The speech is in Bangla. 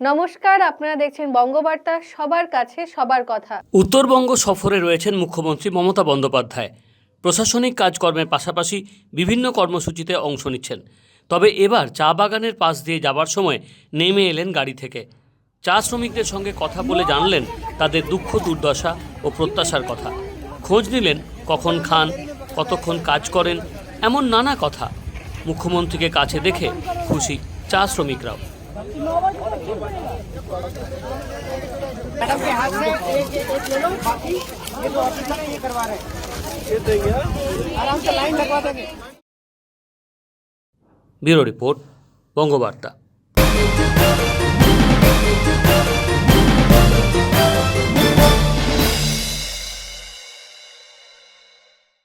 নমস্কার, আপনারা দেখছেন বঙ্গবার্তা, সবার কাছে সবার কথা। উত্তরবঙ্গ সফরে রয়েছেন মুখ্যমন্ত্রী মমতা বন্দ্যোপাধ্যায়। প্রশাসনিক কাজকর্মের পাশাপাশি বিভিন্ন কর্মসূচিতে অংশ নিচ্ছেন। তবে এবার চা বাগানের পাশ দিয়ে যাবার সময় নেমে এলেন গাড়ি থেকে। চা শ্রমিকদের সঙ্গে কথা বলে জানলেন তাদের দুঃখ, দুর্দশা ও প্রত্যাশার কথা। খোঁজ নিলেন কখন খান, কতক্ষণ কাজ করেন, এমন নানা কথা মুখ্যমন্ত্রীকে কাছে দেখে খুশি চা শ্রমিকরাও। मैडम के हाथ से एक एक ले लो बाकी ये जो ऑफिसर है ये करवा रहे हैं आराम से लाइन लगवा देंगे ब्यूरो रिपोर्ट, बोंगो वार्ता।